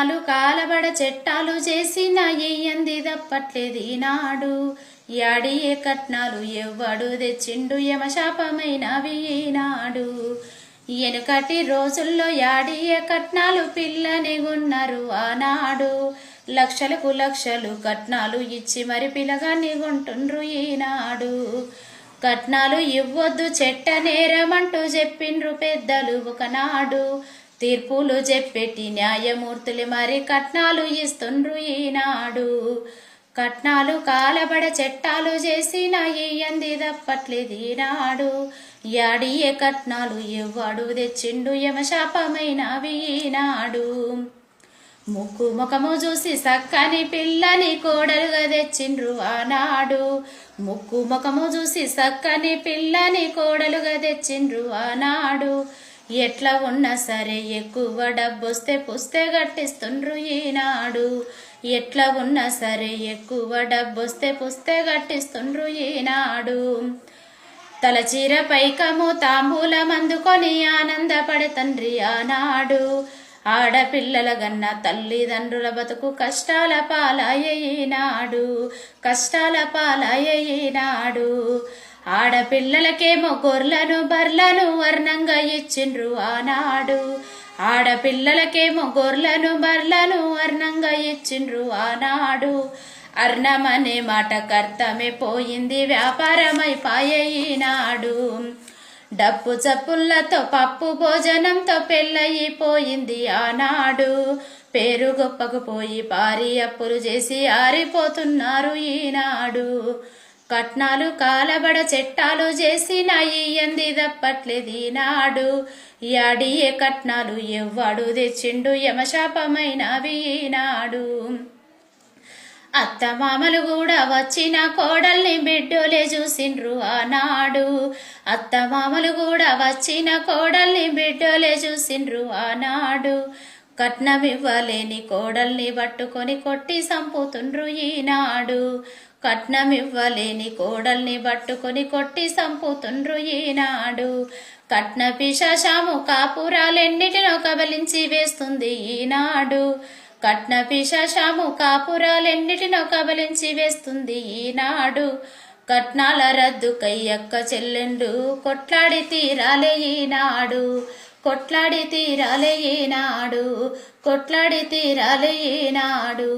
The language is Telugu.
కట్నాలు కాలబడ చెట్టాలు చేసిన ఎయ్యంది తప్పట్లేదు ఈనాడు యాడియే కట్నాలు ఎవ్వడు తెచ్చిండు యమశాపమైనవి ఈనాడు. ఎనుకటి రోజుల్లో యాడియే కట్నాలు పిల్లని ఉన్నారు ఆనాడు. లక్షలకు లక్షలు కట్నాలు ఇచ్చి మరి పిల్లగాన్ని కొంటుండ్రు ఈనాడు. కట్నాలు ఇవ్వద్దు చెట్ట నేరమంటూ చెప్పిండ్రు పెద్దలు ఒకనాడు. తీర్పులు చెప్పెట్టి న్యాయమూర్తులు మరి కట్నాలు ఇస్తుండ్రు ఈనాడు. కట్నాలు కాలబడ చట్టాలు చేసిన ఇయ్యంది తప్పట్లేదు ఈనాడు. యాడియే కట్నాలు ఎవ్వడు తెచ్చిండు యమశాపమైనవి ఈనాడు ముక్కు ముఖము చూసి సక్కని పిల్లని కోడలుగా తెచ్చిండ్రు ఆనాడు. ముక్కు ముఖము చూసి సక్కని పిల్లని కోడలుగా తెచ్చిండ్రు ఆనాడు. ఎట్లా ఉన్నా సరే ఎక్కువ డబ్బొస్తే పుస్తే గట్టిస్తుండ్రు ఈనాడు. ఎట్లా ఉన్నా సరే ఎక్కువ డబ్బొస్తే పుస్తే గట్టిస్తుండ్రు ఈనాడు. తలచీర పైకము తాంబూలం అందుకొని ఆనందపడే తండ్రి ఆనాడు. ఆడపిల్లల గన్న తల్లిదండ్రుల బతుకు కష్టాల పాలయ్యేనాడు కష్టాల పాలయ్యేనాడు ఆడపిల్లలకేమో గొర్లను బర్లను వర్ణంగా ఇచ్చిండ్రు ఆనాడు. ఆడపిల్లలకేమో గొర్లను బర్లను వర్ణంగా ఇచ్చిండ్రు ఆనాడు. అర్ణమనే మాట కర్తమే పోయింది వ్యాపారమైపాయనాడు డప్పు చప్పులతో పప్పు భోజనంతో పెళ్ళయిపోయింది ఆనాడు. పేరు గొప్పకు పోయి పారి అప్పులు చేసి ఆరిపోతున్నారు ఈనాడు. కట్నాలు కాలబడ చెట్టాలు చేసిన ఇయ్యంది నాడు ఈనాడు యాడియే కట్నాలు ఎవ్వాడు తెచ్చిండు యమశాపమైనవి ఈనాడు. అత్తమామలు కూడా వచ్చిన కోడల్ని బిడ్డోలే చూసిండ్రు ఆనాడు. అత్తమామలు కూడా వచ్చిన కోడల్ని బిడ్డోలే చూసిండ్రు ఆనాడు. కట్నమివ్వలేని కోడల్ని పట్టుకొని కొట్టి సంపుతుండ్రు ఈనాడు. కట్నమివ్వలేని కోడల్ని పట్టుకొని కొట్టి సంపుతుండ్రు ఈనాడు. కట్న పిశాశాము కాపురాలెన్నిటినో కబలించి వేస్తుంది ఈనాడు. కట్న పిశాశాము కాపురాలెన్నిటినో కబలించి వేస్తుంది ఈనాడు. కట్నాల రద్దు కయ్యక్క చెల్లెండు కొట్లాడి తీరాలే ఈనాడు కొట్లాడి తీరాలే ఈనాడు కొట్లాడి తీరాలే ఈనాడు.